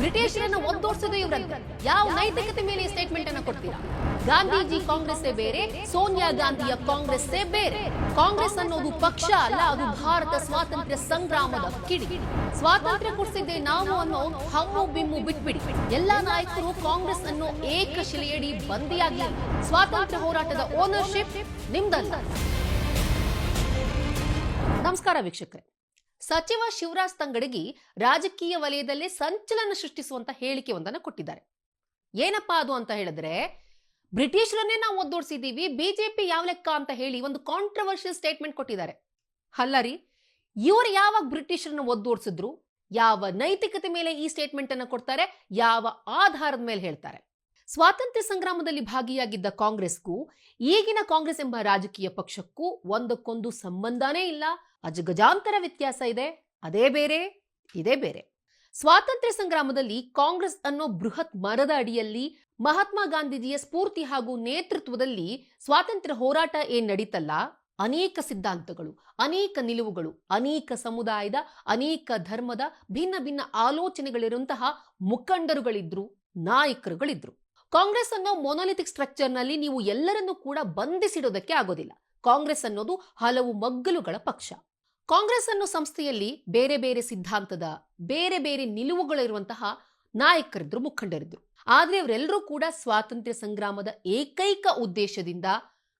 ಬ್ರಿಟಿಷರನ್ನ ಒದ್ದೋಡ್ಸೋದು ಇವರಂತೆ ಯಾವ ನೈತಿಕತೆ ಮೇಲೆ ಸ್ಟೇಟ್ಮೆಂಟ್ ಅನ್ನ ಕೊಡ್ತೀರಾ? ಗಾಂಧೀಜಿ ಕಾಂಗ್ರೆಸ್ ಬೇರೆ, ಸೋನಿಯಾ ಗಾಂಧಿಯ ಕಾಂಗ್ರೆಸ್ ಬೇರೆ. ಕಾಂಗ್ರೆಸ್ ಅನ್ನೋದು ಪಕ್ಷ ಅಲ್ಲ, ಅದು ಭಾರತ ಸ್ವಾತಂತ್ರ್ಯ ಸಂಗ್ರಾಮದ ಕಿಡಿ. ಸ್ವಾತಂತ್ರ್ಯ ಕೊಡಿಸಿದ್ದೆ ನಾವು ಅನ್ನೋ ಹಮ್ಮು ಬಿಮ್ಮು ಬಿಟ್ಬಿಡಿ. ಎಲ್ಲಾ ನಾಯಕರು ಕಾಂಗ್ರೆಸ್ ಅನ್ನೋ ಏಕಶಿಲೆಯಡಿ ಬಂದಿಯಾಗಿ ಸ್ವಾತಂತ್ರ್ಯ ಹೋರಾಟದ ಓನರ್ಶಿಪ್ ನಿಮ್ದಲ್ಲ. ನಮಸ್ಕಾರ ವೀಕ್ಷಕರೇ. ಸಚಿವ ಶಿವರಾಜ್ ತಂಗಡಗಿ ರಾಜಕೀಯ ವಲಯದಲ್ಲಿ ಸಂಚಲನ ಸೃಷ್ಟಿಸುವಂತ ಹೇಳಿಕೆ ಒಂದನ್ನ ಕೊಟ್ಟಿದ್ದಾರೆ. ಏನಪ್ಪಾ ಅದು ಅಂತ ಹೇಳಿದ್ರೆ, ಬ್ರಿಟಿಷರನ್ನೇ ನಾವು ಒದ್ದೋಡ್ಸಿದೀವಿ ಬಿಜೆಪಿ ಯಾವ ಲೆಕ್ಕ ಅಂತ ಹೇಳಿ ಒಂದು ಕಾಂಟ್ರವರ್ಷಿಯಲ್ ಸ್ಟೇಟ್ಮೆಂಟ್ ಕೊಟ್ಟಿದ್ದಾರೆ. ಅಲ್ಲರಿ ಇವರು ಯಾವಾಗ ಬ್ರಿಟಿಷರನ್ನ ಒದ್ದೋಡ್ಸಿದ್ರು, ಯಾವ ನೈತಿಕತೆ ಮೇಲೆ ಈ ಸ್ಟೇಟ್ಮೆಂಟ್ ಅನ್ನು ಕೊಡ್ತಾರೆ, ಯಾವ ಆಧಾರದ ಮೇಲೆ ಹೇಳ್ತಾರೆ? ಸ್ವಾತಂತ್ರ್ಯ ಸಂಗ್ರಾಮದಲ್ಲಿ ಭಾಗಿಯಾಗಿದ್ದ ಕಾಂಗ್ರೆಸ್ಗೂ, ಈಗಿನ ಕಾಂಗ್ರೆಸ್ ಎಂಬ ರಾಜಕೀಯ ಪಕ್ಷಕ್ಕೂ ಒಂದಕ್ಕೊಂದು ಸಂಬಂಧನೇ ಇಲ್ಲ. ಅಜಗಜಾಂತರ ವ್ಯತ್ಯಾಸ ಇದೆ. ಅದೇ ಬೇರೆ, ಇದೇ ಬೇರೆ. ಸ್ವಾತಂತ್ರ್ಯ ಸಂಗ್ರಾಮದಲ್ಲಿ ಕಾಂಗ್ರೆಸ್ ಅನ್ನೋ ಬೃಹತ್ ಮರದ ಅಡಿಯಲ್ಲಿ ಮಹಾತ್ಮ ಗಾಂಧೀಜಿಯ ಸ್ಫೂರ್ತಿ ಹಾಗೂ ನೇತೃತ್ವದಲ್ಲಿ ಸ್ವಾತಂತ್ರ್ಯ ಹೋರಾಟ ಏನ್ ನಡೀತಲ್ಲ? ಅನೇಕ ಸಿದ್ಧಾಂತಗಳು, ಅನೇಕ ನಿಲುವುಗಳು, ಅನೇಕ ಸಮುದಾಯದ, ಅನೇಕ ಧರ್ಮದ ಭಿನ್ನ ಭಿನ್ನ ಆಲೋಚನೆಗಳಿರುವಂತಹ ಮುಖಂಡರುಗಳಿದ್ರು, ನಾಯಕರುಗಳಿದ್ರು. ಕಾಂಗ್ರೆಸ್ ಅನ್ನೋ ಮೊನೋಲಿಥಿಕ್ ಸ್ಟ್ರಕ್ಚರ್ನಲ್ಲಿ ನೀವು ಎಲ್ಲರನ್ನೂ ಕೂಡ ಬಂಧಿಸಿಡೋದಕ್ಕೆ ಆಗೋದಿಲ್ಲ. ಕಾಂಗ್ರೆಸ್ ಅನ್ನೋದು ಹಲವು ಮಗ್ಗಲುಗಳ ಪಕ್ಷ. ಕಾಂಗ್ರೆಸ್ ಅನ್ನೋ ಸಂಸ್ಥೆಯಲ್ಲಿ ಬೇರೆ ಬೇರೆ ಸಿದ್ಧಾಂತದ, ಬೇರೆ ಬೇರೆ ನಿಲುವುಗಳಿರುವಂತಹ ನಾಯಕರಿದ್ರು, ಮುಖಂಡರಿದ್ರು. ಆದ್ರೆ ಅವರೆಲ್ಲರೂ ಕೂಡ ಸ್ವಾತಂತ್ರ್ಯ ಸಂಗ್ರಾಮದ ಏಕೈಕ ಉದ್ದೇಶದಿಂದ,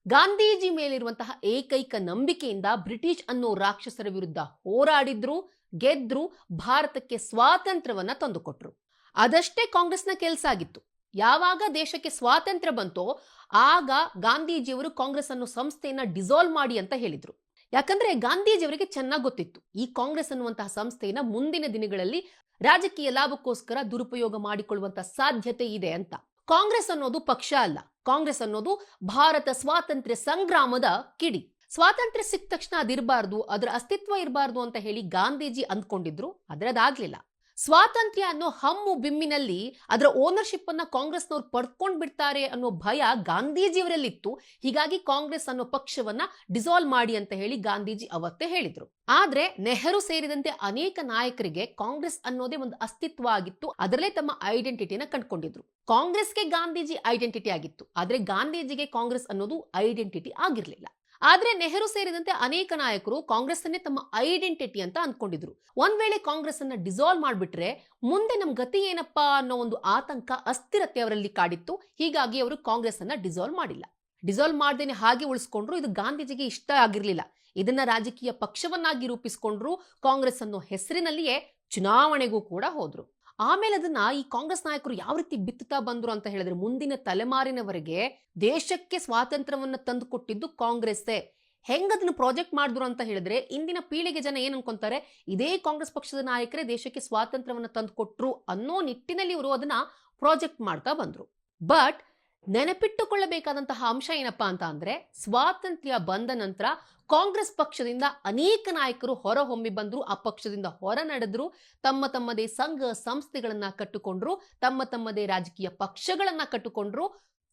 ಗಾಂಧೀಜಿ ಮೇಲಿರುವಂತಹ ಏಕೈಕ ನಂಬಿಕೆಯಿಂದ ಬ್ರಿಟಿಷ್ ಅನ್ನೋ ರಾಕ್ಷಸರ ವಿರುದ್ಧ ಹೋರಾಡಿದ್ರು, ಗೆದ್ರು, ಭಾರತಕ್ಕೆ ಸ್ವಾತಂತ್ರ್ಯವನ್ನ ತಂದುಕೊಟ್ರು. ಅದಷ್ಟೇ ಕಾಂಗ್ರೆಸ್ನ ಕೆಲಸ ಆಗಿತ್ತು. ಯಾವಾಗ ದೇಶಕ್ಕೆ ಸ್ವಾತಂತ್ರ್ಯ ಬಂತೋ ಆಗ ಗಾಂಧೀಜಿಯವರು ಕಾಂಗ್ರೆಸ್ ಅನ್ನೋ ಸಂಸ್ಥೆಯನ್ನ ಡಿಸಾಲ್ವ್ ಮಾಡಿ ಅಂತ ಹೇಳಿದ್ರು. ಯಾಕಂದ್ರೆ ಗಾಂಧೀಜಿಯವರಿಗೆ ಚೆನ್ನಾಗಿ ಗೊತ್ತಿತ್ತು. ಈ ಕಾಂಗ್ರೆಸ್ ಅನ್ನುವಂತಹ ಸಂಸ್ಥೆಯನ್ನ ಮುಂದಿನ ದಿನಗಳಲ್ಲಿ ರಾಜಕೀಯ ಲಾಭಕ್ಕೋಸ್ಕರ ದುರುಪಯೋಗ ಮಾಡಿಕೊಳ್ಳುವಂತಹ ಸಾಧ್ಯತೆ ಇದೆ ಅಂತ. ಕಾಂಗ್ರೆಸ್ ಅನ್ನೋದು ಪಕ್ಷ ಅಲ್ಲ. ಕಾಂಗ್ರೆಸ್ ಅನ್ನೋದು ಭಾರತ ಸ್ವಾತಂತ್ರ್ಯ ಸಂಗ್ರಾಮದ ಕಿಡಿ. ಸ್ವಾತಂತ್ರ್ಯ ಸಿಕ್ಕ ತಕ್ಷಣ ಅದಿರಬಾರ್ದು, ಅದರ ಅಸ್ತಿತ್ವ ಇರಬಾರ್ದು ಅಂತ ಹೇಳಿ ಗಾಂಧೀಜಿ ಅಂದ್ಕೊಂಡಿದ್ರು. ಅದರದಾಗ್ಲಿಲ್ಲ ಸ್ವಾತಂತ್ರ್ಯ ಅನ್ನೋ ಹಮ್ಮು ಬಿಮ್ಮಿನಲ್ಲಿ ಅದರ ಓನರ್ಶಿಪ್ ಅನ್ನ ಕಾಂಗ್ರೆಸ್ನವ್ರು ಪಡ್ಕೊಂಡ್ ಬಿಡ್ತಾರೆ ಅನ್ನೋ ಭಯ ಗಾಂಧೀಜಿಯವರಲ್ಲಿತ್ತು. ಹೀಗಾಗಿ ಕಾಂಗ್ರೆಸ್ ಅನ್ನೋ ಪಕ್ಷವನ್ನ ಡಿಸಾಲ್ವ್ ಮಾಡಿ ಅಂತ ಹೇಳಿ ಗಾಂಧೀಜಿ ಅವತ್ತೇ ಹೇಳಿದ್ರು. ಆದ್ರೆ ನೆಹರು ಸೇರಿದಂತೆ ಅನೇಕ ನಾಯಕರಿಗೆ ಕಾಂಗ್ರೆಸ್ ಅನ್ನೋದೇ ಒಂದು ಅಸ್ತಿತ್ವ ಆಗಿತ್ತು. ಅದರಲ್ಲೇ ತಮ್ಮ ಐಡೆಂಟಿಟಿನ ಕಂಡುಕೊಂಡಿದ್ರು. ಕಾಂಗ್ರೆಸ್ಗೆ ಗಾಂಧೀಜಿ ಐಡೆಂಟಿಟಿ ಆಗಿತ್ತು. ಆದ್ರೆ ಗಾಂಧೀಜಿಗೆ ಕಾಂಗ್ರೆಸ್ ಅನ್ನೋದು ಐಡೆಂಟಿಟಿ ಆಗಿರ್ಲಿಲ್ಲ. ಆದ್ರೆ ನೆಹರು ಸೇರಿದಂತೆ ಅನೇಕ ನಾಯಕರು ಕಾಂಗ್ರೆಸ್ ಅನ್ನೇ ತಮ್ಮ ಐಡೆಂಟಿಟಿ ಅಂತ ಅಂದ್ಕೊಂಡಿದ್ರು ಒಂದ್ ವೇಳೆ ಕಾಂಗ್ರೆಸ್ ಅನ್ನ ಡಿಸಾಲ್ವ್ ಮಾಡ್ಬಿಟ್ರೆ ಮುಂದೆ ನಮ್ ಗತಿ ಏನಪ್ಪಾ ಅನ್ನೋ ಒಂದು ಆತಂಕ, ಅಸ್ಥಿರತೆ ಅವರಲ್ಲಿ ಕಾಡಿತ್ತು. ಹೀಗಾಗಿ ಅವರು ಕಾಂಗ್ರೆಸ್ ಅನ್ನ ಡಿಸಾಲ್ವ್ ಮಾಡಿಲ್ಲ. ಡಿಸಾಲ್ವ್ ಮಾಡ್ದೇನೆ ಹಾಗೆ ಉಳಿಸ್ಕೊಂಡ್ರು, ಇದು ಗಾಂಧೀಜಿಗೆ ಇಷ್ಟ ಆಗಿರ್ಲಿಲ್ಲ. ಇದನ್ನ ರಾಜಕೀಯ ಪಕ್ಷವನ್ನಾಗಿ ರೂಪಿಸಿಕೊಂಡ್ರು ಕಾಂಗ್ರೆಸ್ ಅನ್ನೋ ಹೆಸರಿನಲ್ಲಿಯೇ ಚುನಾವಣೆಗೂ ಕೂಡ ಹೋದ್ರು. ಆಮೇಲೆ ಅದನ್ನ ಈ ಕಾಂಗ್ರೆಸ್ ನಾಯಕರು ಯಾವ ರೀತಿ ಬಿತ್ತುತ್ತಾ ಬಂದ್ರು ಅಂತ ಹೇಳಿದ್ರೆ, ಮುಂದಿನ ತಲೆಮಾರಿನವರೆಗೆ ದೇಶಕ್ಕೆ ಸ್ವಾತಂತ್ರ್ಯವನ್ನ ತಂದು ಕೊಟ್ಟಿದ್ದು ಕಾಂಗ್ರೆಸ್ಸೇ. ಹೆಂಗದನ್ನ ಪ್ರಾಜೆಕ್ಟ್ ಮಾಡಿದ್ರು ಅಂತ ಹೇಳಿದ್ರೆ, ಇಂದಿನ ಪೀಳಿಗೆ ಜನ ಏನ್ ಅನ್ಕೊಂತಾರೆ, ಇದೇ ಕಾಂಗ್ರೆಸ್ ಪಕ್ಷದ ನಾಯಕರೇ ದೇಶಕ್ಕೆ ಸ್ವಾತಂತ್ರ್ಯವನ್ನ ತಂದು ಕೊಟ್ರು ಅನ್ನೋ ನಿಟ್ಟಿನಲ್ಲಿ ಇವರು ಅದನ್ನ ಪ್ರಾಜೆಕ್ಟ್ ಮಾಡ್ತಾ ಬಂದ್ರು. ಬಟ್ ನೆನಪಿಟ್ಟುಕೊಳ್ಳಬೇಕಾದಂತಹ ಅಂಶ ಏನಪ್ಪಾ ಅಂತ ಅಂದ್ರೆ ಸ್ವಾತಂತ್ರ್ಯ ಬಂದ ನಂತರ ಕಾಂಗ್ರೆಸ್ ಪಕ್ಷದಿಂದ ಅನೇಕ ನಾಯಕರು ಹೊರಹೊಮ್ಮಿ ಬಂದ್ರು, ಆ ಪಕ್ಷದಿಂದ ಹೊರ ನಡೆದ್ರು ತಮ್ಮ ತಮ್ಮದೇ ಸಂಘ ಸಂಸ್ಥೆಗಳನ್ನ ಕಟ್ಟಿಕೊಂಡ್ರು, ತಮ್ಮ ತಮ್ಮದೇ ರಾಜಕೀಯ ಪಕ್ಷಗಳನ್ನ ಕಟ್ಟಿಕೊಂಡ್ರು,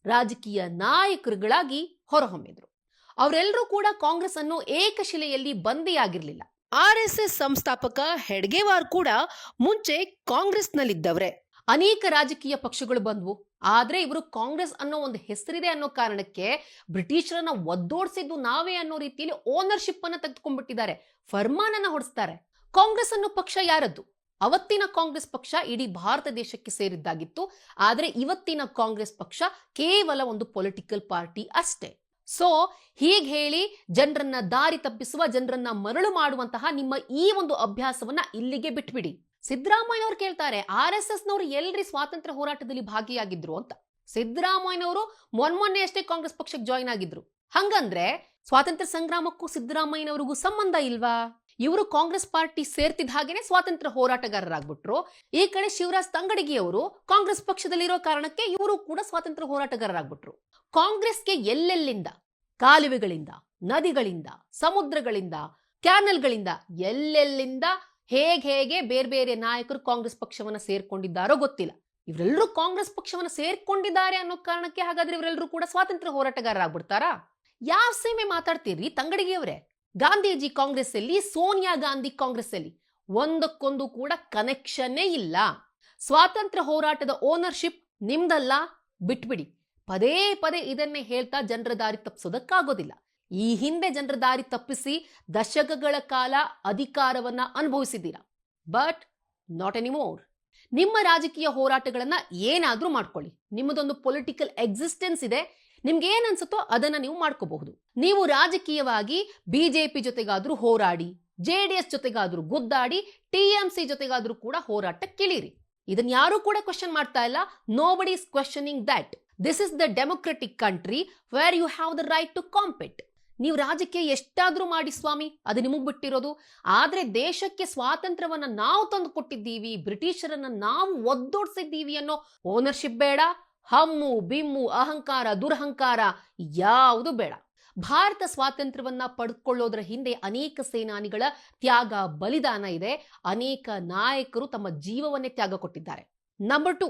ರಾಜಕೀಯ ನಾಯಕರುಗಳಾಗಿ ಹೊರಹೊಮ್ಮಿದ್ರು. ಅವರೆಲ್ಲರೂ ಕೂಡ ಕಾಂಗ್ರೆಸ್ ಅನ್ನು ಏಕಶಿಲೆಯಲ್ಲಿ ಬಂದಿಯಾಗಿರ್ಲಿಲ್ಲ ಆರ್ ಎಸ್ ಎಸ್ ಸಂಸ್ಥಾಪಕ ಹೆಡ್ಗೇವಾರ್ ಕೂಡ ಮುಂಚೆ ಕಾಂಗ್ರೆಸ್ನಲ್ಲಿದ್ದವ್ರೆ. ಅನೇಕ ರಾಜಕೀಯ ಪಕ್ಷಗಳು ಬಂದ್ವು. ಆದ್ರೆ ಇವರು ಕಾಂಗ್ರೆಸ್ ಅನ್ನೋ ಒಂದು ಹೆಸರಿದೆ ಅನ್ನೋ ಕಾರಣಕ್ಕೆ ಬ್ರಿಟಿಷರನ್ನ ಒದ್ದೋಡಿಸಿದ್ದು ನಾವೇ ಅನ್ನೋ ರೀತಿಯಲ್ಲಿ ಓನರ್ಶಿಪ್ ಅನ್ನ ತೆಗೆದುಕೊಂಡ್ಬಿಟ್ಟಿದ್ದಾರೆ. ಫರ್ಮಾನನ್ನ ಹೊಡಿಸ್ತಾರೆ. ಕಾಂಗ್ರೆಸ್ ಅನ್ನೋ ಪಕ್ಷ ಯಾರದ್ದು? ಅವತ್ತಿನ ಕಾಂಗ್ರೆಸ್ ಪಕ್ಷ ಇಡೀ ಭಾರತ ದೇಶಕ್ಕೆ ಸೇರಿದ್ದಾಗಿತ್ತು. ಆದ್ರೆ ಇವತ್ತಿನ ಕಾಂಗ್ರೆಸ್ ಪಕ್ಷ ಕೇವಲ ಒಂದು ಪೊಲಿಟಿಕಲ್ ಪಾರ್ಟಿ ಅಷ್ಟೇ. ಸೊ ಹೀಗೆ ಹೇಳಿ ಜನರನ್ನ ದಾರಿ ತಪ್ಪಿಸುವ, ಜನರನ್ನ ಮರಳು ಮಾಡುವಂತಹ ನಿಮ್ಮ ಈ ಒಂದು ಅಭ್ಯಾಸವನ್ನ ಇಲ್ಲಿಗೆ ಬಿಟ್ಬಿಡಿ. ಸಿದ್ದರಾಮಯ್ಯನವ್ರು ಕೇಳ್ತಾರೆ, ಆರ್ ಎಸ್ ಎಸ್ ನವರು ಎಲ್ರಿ ಸ್ವಾತಂತ್ರ್ಯ ಹೋರಾಟದಲ್ಲಿ ಭಾಗಿಯಾಗಿದ್ರು ಅಂತ. ಸಿದ್ದರಾಮಯ್ಯನವರು ಮೊನ್ಮೊನ್ನೆ ಅಷ್ಟೇ ಕಾಂಗ್ರೆಸ್ ಪಕ್ಷಕ್ಕೆ ಜಾಯಿನ್ ಆಗಿದ್ರು. ಹಂಗಂದ್ರೆ ಸ್ವಾತಂತ್ರ್ಯ ಸಂಗ್ರಾಮಕ್ಕೂ ಸಿದ್ದರಾಮಯ್ಯನವರಿಗೂ ಸಂಬಂಧ ಇಲ್ವಾ? ಇವರು ಕಾಂಗ್ರೆಸ್ ಪಾರ್ಟಿ ಸೇರ್ತಿದ್ದ ಹಾಗೇನೆ ಸ್ವಾತಂತ್ರ್ಯ ಹೋರಾಟಗಾರರಾಗ್ಬಿಟ್ರು. ಈ ಕಡೆ ಶಿವರಾಜ್ ತಂಗಡಗಿ ಅವರು ಕಾಂಗ್ರೆಸ್ ಪಕ್ಷದಲ್ಲಿರೋ ಕಾರಣಕ್ಕೆ ಇವರು ಕೂಡ ಸ್ವಾತಂತ್ರ್ಯ ಹೋರಾಟಗಾರರಾಗ್ಬಿಟ್ರು. ಕಾಂಗ್ರೆಸ್ಗೆ ಎಲ್ಲೆಲ್ಲಿಂದ? ಕಾಲುವೆಗಳಿಂದ, ನದಿಗಳಿಂದ, ಸಮುದ್ರಗಳಿಂದ, ಕ್ಯಾನಲ್ಗಳಿಂದ ಎಲ್ಲೆಲ್ಲಿಂದ? ಹೇಗೆ ಹೇಗೆ ಬೇರೆ ಬೇರೆ ನಾಯಕರು ಕಾಂಗ್ರೆಸ್ ಪಕ್ಷವನ್ನ ಸೇರ್ಕೊಂಡಿದ್ದಾರೋ ಗೊತ್ತಿಲ್ಲ. ಇವರೆಲ್ಲರೂ ಕಾಂಗ್ರೆಸ್ ಪಕ್ಷವನ್ನ ಸೇರ್ಕೊಂಡಿದ್ದಾರೆ ಅನ್ನೋ ಕಾರಣಕ್ಕೆ ಹಾಗಾದ್ರೆ ಇವರೆಲ್ಲರೂ ಕೂಡ ಸ್ವಾತಂತ್ರ್ಯ ಹೋರಾಟಗಾರರಾಗ್ಬಿಡ್ತಾರಾ? ಯಾವ ಸೀಮೆ ಮಾತಾಡ್ತೀರಿ ತಂಗಡಿಗೆಯವರೇ? ಗಾಂಧೀಜಿ ಕಾಂಗ್ರೆಸ್ ಅಲ್ಲಿ ಸೋನಿಯಾ ಗಾಂಧಿ ಕಾಂಗ್ರೆಸ್ ಅಲ್ಲಿ ಒಂದಕ್ಕೊಂದು ಕೂಡ ಕನೆಕ್ಷನ್ನೇ ಇಲ್ಲ. ಸ್ವಾತಂತ್ರ್ಯ ಹೋರಾಟದ ಓನರ್ಶಿಪ್ ನಿಮ್ದಲ್ಲ, ಬಿಟ್ಬಿಡಿ. ಪದೇ ಪದೇ ಇದನ್ನೇ ಹೇಳ್ತಾ ಜನರ ದಾರಿ ತಪ್ಪಿಸೋದಕ್ಕಾಗೋದಿಲ್ಲ ಈ ಹಿಂದೆ ಜನರ ದಾರಿ ತಪ್ಪಿಸಿ ದಶಕಗಳ ಕಾಲ ಅಧಿಕಾರವನ್ನ ಅನುಭವಿಸಿದ್ದೀರಾ? ಬಟ್ ನಾಟ್ ಎನಿಮೋರ್ ನಿಮ್ಮ ರಾಜಕೀಯ ಹೋರಾಟಗಳನ್ನ ಏನಾದ್ರೂ ಮಾಡ್ಕೊಳ್ಳಿ. ನಿಮ್ಮದೊಂದು ಪೊಲಿಟಿಕಲ್ ಎಕ್ಸಿಸ್ಟೆನ್ಸ್ ಇದೆ. ನಿಮ್ಗೆ ಏನ್ ಅನ್ಸುತ್ತೋ ಅದನ್ನ ನೀವು ಮಾಡ್ಕೋಬಹುದು. ನೀವು ರಾಜಕೀಯವಾಗಿ ಬಿಜೆಪಿ ಜೊತೆಗಾದ್ರೂ ಹೋರಾಡಿ ಜೆಡಿಎಸ್ ಜೊತೆಗಾದ್ರೂ ಗುದ್ದಾಡಿ ಟಿ ಎಂ ಸಿ ಜೊತೆಗಾದ್ರೂ ಕೂಡ ಹೋರಾಟಕ್ಕಿಳಿರಿ. ಇದನ್ನ ಯಾರು ಕೂಡ ಕ್ವಶನ್ ಮಾಡ್ತಾ ಇಲ್ಲ. Nobody is questioning that this is the democratic country where you have the right to compete ನೀವು ರಾಜಕ್ಕೆ ಎಷ್ಟಾದ್ರೂ ಮಾಡಿ ಸ್ವಾಮಿ, ಅದು ನಿಮಗೆ ಬಿಟ್ಟಿರೋದು. ಆದ್ರೆ ದೇಶಕ್ಕೆ ಸ್ವಾತಂತ್ರ್ಯವನ್ನ ನಾವು ತಂದು ಕೊಟ್ಟಿದ್ದೀವಿ, ಬ್ರಿಟಿಷರನ್ನ ನಾವು ಒದ್ದೋಡ್ಸಿದ್ದೀವಿ ಅನ್ನೋ ಓನರ್ಶಿಪ್ ಬೇಡ, ಹಮ್ಮು, ಬಿಮ್ಮು, ಅಹಂಕಾರ, ದುರಹಂಕಾರ ಯಾವುದು ಬೇಡ. ಭಾರತ ಸ್ವಾತಂತ್ರ್ಯವನ್ನ ಪಡ್ಕೊಳ್ಳೋದ್ರ ಹಿಂದೆ ಅನೇಕ ಸೇನಾನಿಗಳ ತ್ಯಾಗ, ಬಲಿದಾನ ಇದೆ. ಅನೇಕ ನಾಯಕರು ತಮ್ಮ ಜೀವವನ್ನೇ ತ್ಯಾಗ ಕೊಟ್ಟಿದ್ದಾರೆ. ನಂಬರ್ ಟು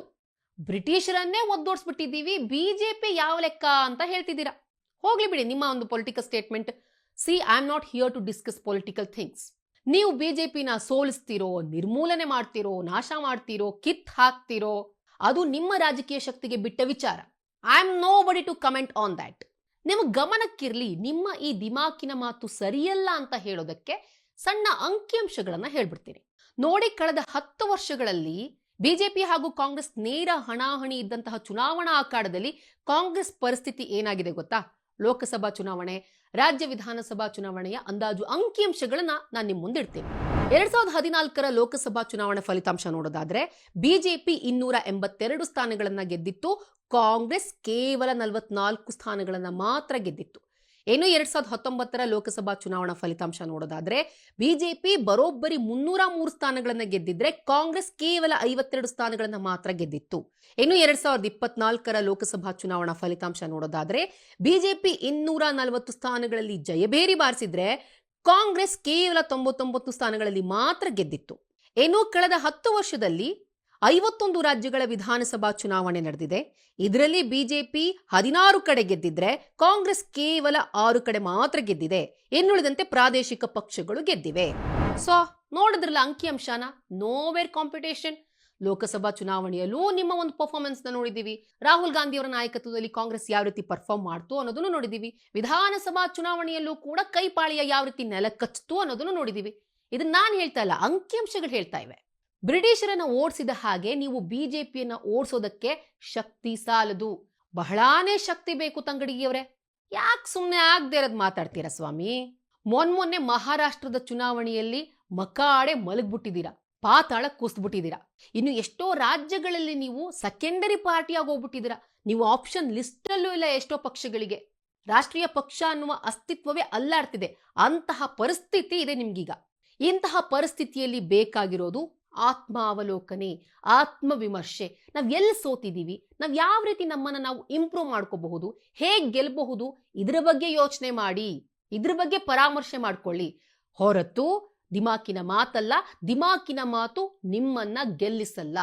ಬ್ರಿಟಿಷರನ್ನೇ ಒದ್ದೋಡ್ಸ್ಬಿಟ್ಟಿದ್ದೀವಿ, ಬಿಜೆಪಿ ಯಾವ ಲೆಕ್ಕ ಅಂತ ಹೇಳ್ತಿದ್ದೀರಾ? ಹೋಗ್ಲಿ ಬಿಡಿ, ನಿಮ್ಮ ಒಂದು political statement see I am not here to discuss political things ನೀವು ಬಿಜೆಪಿನ ಸೋಲಿಸ್ತಿರೋ, ನಿರ್ಮೂಲನೆ ಮಾಡ್ತಿರೋ, ನಾಶ ಮಾಡ್ತಿರೋ, ಕಿತ್ ಹಾಕ್ತಿರೋ, ಅದು ನಿಮ್ಮ ರಾಜಕೀಯ ಶಕ್ತಿಗೆ ಬಿಟ್ಟ ವಿಚಾರ. I am nobody to comment on that ನಿಮ್ಮ ಗಮನಕ್ಕಿರ್ಲಿ, ನಿಮ್ಮ ಈ ದಿಮಾಕಿನ ಮಾತು ಸರಿಯಲ್ಲ ಅಂತ ಹೇಳೋದಕ್ಕೆ ಸಣ್ಣ ಅಂಕಿಅಂಶಗಳನ್ನ ಹೇಳ್ಬಿಡ್ತೀನಿ. ನೋಡಿ, ಕಳೆದ ಹತ್ತು ವರ್ಷಗಳಲ್ಲಿ ಬಿಜೆಪಿ ಹಾಗೂ ಕಾಂಗ್ರೆಸ್ ನೇರ ಹಣಾಹಣಿ ಇದ್ದಂತಹ ಚುನಾವಣಾ ಅಖಾಡದಲ್ಲಿ ಕಾಂಗ್ರೆಸ್ ಪರಿಸ್ಥಿತಿ ಏನಾಗಿದೆ ಗೊತ್ತಾ? ಲೋಕಸಭಾ ಚುನಾವಣೆ, ರಾಜ್ಯ ವಿಧಾನಸಭಾ ಚುನಾವಣೆಯ ಅಂದಾಜು ಅಂಕಿಅಂಶಗಳನ್ನ ನಾನು ನಿಮ್ಮ ಮುಂದಿಡ್ತೀನಿ. ಎರಡ್ ಸಾವಿರದ ಹದಿನಾಲ್ಕರ ಲೋಕಸಭಾ ಚುನಾವಣೆ ಫಲಿತಾಂಶ ನೋಡೋದಾದ್ರೆ, ಬಿಜೆಪಿ ಇನ್ನೂರ ಎಂಬತ್ತೆರಡು ಸ್ಥಾನಗಳನ್ನ ಗೆದ್ದಿತ್ತು, ಕಾಂಗ್ರೆಸ್ ಕೇವಲ ನಲವತ್ನಾಲ್ಕು ಸ್ಥಾನಗಳನ್ನ ಮಾತ್ರ ಗೆದ್ದಿತ್ತು. ಏನು ಎರಡ್ ಸಾವಿರದ ಹತ್ತೊಂಬತ್ತರ ಲೋಕಸಭಾ ಚುನಾವಣಾ ಫಲಿತಾಂಶ ನೋಡೋದಾದ್ರೆ, ಬಿಜೆಪಿ ಬರೋಬ್ಬರಿ ಮುನ್ನೂರ ಮೂರು ಸ್ಥಾನಗಳನ್ನ ಗೆದ್ದಿದ್ರೆ ಕಾಂಗ್ರೆಸ್ ಕೇವಲ ಐವತ್ತೆರಡು ಸ್ಥಾನಗಳನ್ನ ಮಾತ್ರ ಗೆದ್ದಿತ್ತು. ಇನ್ನು ಎರಡ್ ಸಾವಿರದ ಇಪ್ಪತ್ನಾಲ್ಕರ ಲೋಕಸಭಾ ಚುನಾವಣಾ ಫಲಿತಾಂಶ ನೋಡೋದಾದ್ರೆ, ಬಿಜೆಪಿ ಇನ್ನೂರ ನಲವತ್ತು ಸ್ಥಾನಗಳಲ್ಲಿ ಜಯಭೇರಿ ಬಾರಿಸಿದ್ರೆ ಕಾಂಗ್ರೆಸ್ ಕೇವಲ ತೊಂಬತ್ತೊಂಬತ್ತು ಸ್ಥಾನಗಳಲ್ಲಿ ಮಾತ್ರ ಗೆದ್ದಿತ್ತು. ಇನ್ನು ಕಳೆದ ಹತ್ತು ವರ್ಷದಲ್ಲಿ ಐವತ್ತೊಂದು ರಾಜ್ಯಗಳ ವಿಧಾನಸಭಾ ಚುನಾವಣೆ ನಡೆದಿದೆ. ಇದರಲ್ಲಿ ಬಿಜೆಪಿ ಹದಿನಾರು ಕಡೆ ಗೆದ್ದಿದ್ರೆ ಕಾಂಗ್ರೆಸ್ ಕೇವಲ ಆರು ಕಡೆ ಮಾತ್ರ ಗೆದ್ದಿದೆ. ಇನ್ನುಳಿದಂತೆ ಪ್ರಾದೇಶಿಕ ಪಕ್ಷಗಳು ಗೆದ್ದಿವೆ. ಸೊ, ನೋಡಿದ್ರಲ್ಲ ಅಂಕಿಅಂಶನ? ನೋವೇರ್ ಕಾಂಪಿಟೇಷನ್ ಲೋಕಸಭಾ ಚುನಾವಣೆಯಲ್ಲೂ ನಿಮ್ಮ ಒಂದು ಪರ್ಫಾರ್ಮೆನ್ಸ್ ನೋಡಿದೀವಿ ರಾಹುಲ್ ಗಾಂಧಿ ಅವರ ನಾಯಕತ್ವದಲ್ಲಿ ಕಾಂಗ್ರೆಸ್ ಯಾವ ರೀತಿ ಪರ್ಫಾರ್ಮ್ ಮಾಡ್ತು ಅನ್ನೋದನ್ನು ನೋಡಿದೀವಿ ವಿಧಾನಸಭಾ ಚುನಾವಣೆಯಲ್ಲೂ ಕೂಡ ಕೈಪಾಳಿಯ ಯಾವ ರೀತಿ ನೆಲ ಕಚ್ತು ಅನ್ನೋದನ್ನು ನೋಡಿದೀವಿ ಇದನ್ನ ನಾನು ಹೇಳ್ತಾ ಇಲ್ಲ, ಅಂಕಿಅಂಶಗಳು ಹೇಳ್ತಾ ಇವೆ. ಬ್ರಿಟಿಷರನ್ನ ಓಡಿಸಿದ ಹಾಗೆ ನೀವು ಬಿಜೆಪಿಯನ್ನ ಓಡಿಸೋದಕ್ಕೆ ಶಕ್ತಿ ಸಾಲದು. ಬಹಳಾನೇ ಶಕ್ತಿ ಬೇಕು ತಂಗಡಿಗಿಯವರೇ. ಯಾಕೆ ಸುಮ್ಮನೆ ಆಗದೆ ಇರೋದು ಮಾತಾಡ್ತೀರಾ ಸ್ವಾಮಿ? ಮೊನ್ಮೊನ್ನೆ ಮಹಾರಾಷ್ಟ್ರದ ಚುನಾವಣೆಯಲ್ಲಿ ಮಕಾಡೆ ಮಲಗ್ಬಿಟ್ಟಿದ್ದೀರಾ. ಪಾತಾಳ ಕುಸ್ಬಿಟ್ಟಿದ್ದೀರಾ. ಇನ್ನು ಎಷ್ಟೋ ರಾಜ್ಯಗಳಲ್ಲಿ ನೀವು ಸೆಕೆಂಡರಿ ಪಾರ್ಟಿಯಾಗಿ ಹೋಗ್ಬಿಟ್ಟಿದ್ದೀರಾ ನೀವು ಆಪ್ಷನ್ ಲಿಸ್ಟಲ್ಲೂ ಇಲ್ಲ ಎಷ್ಟೋ ಪಕ್ಷಗಳಿಗೆ. ರಾಷ್ಟ್ರೀಯ ಪಕ್ಷ ಅನ್ನುವ ಅಸ್ತಿತ್ವವೇ ಅಲ್ಲಾಡ್ತಿದೆ. ಅಂತಹ ಪರಿಸ್ಥಿತಿ ಇದೆ ನಿಮ್ಗೀಗ. ಇಂತಹ ಪರಿಸ್ಥಿತಿಯಲ್ಲಿ ಬೇಕಾಗಿರೋದು ಆತ್ಮಾವಲೋಕನೆ, ಆತ್ಮವಿಮರ್ಶೆ. ನಾವು ಎಲ್ಲಿ ಸೋತಿದೀವಿ? ನಾವು ಯಾವ ರೀತಿ ನಮ್ಮನ್ನ ನಾವು ಇಂಪ್ರೂವ್ ಮಾಡ್ಕೋಬಹುದು? ಹೇಗೆ ಗೆಲ್ಬಹುದು? ಇದ್ರ ಬಗ್ಗೆ ಯೋಚನೆ ಮಾಡಿ. ಇದ್ರ ಬಗ್ಗೆ ಪರಾಮರ್ಶೆ ಮಾಡ್ಕೊಳ್ಳಿ. ಹೊರತು ದಿಮಾಕಿನ ಮಾತಲ್ಲ, ದಿಮಾಕಿನ ಮಾತು ನಿಮ್ಮನ್ನ ಗೆಲ್ಲಿಸಲ್ಲ.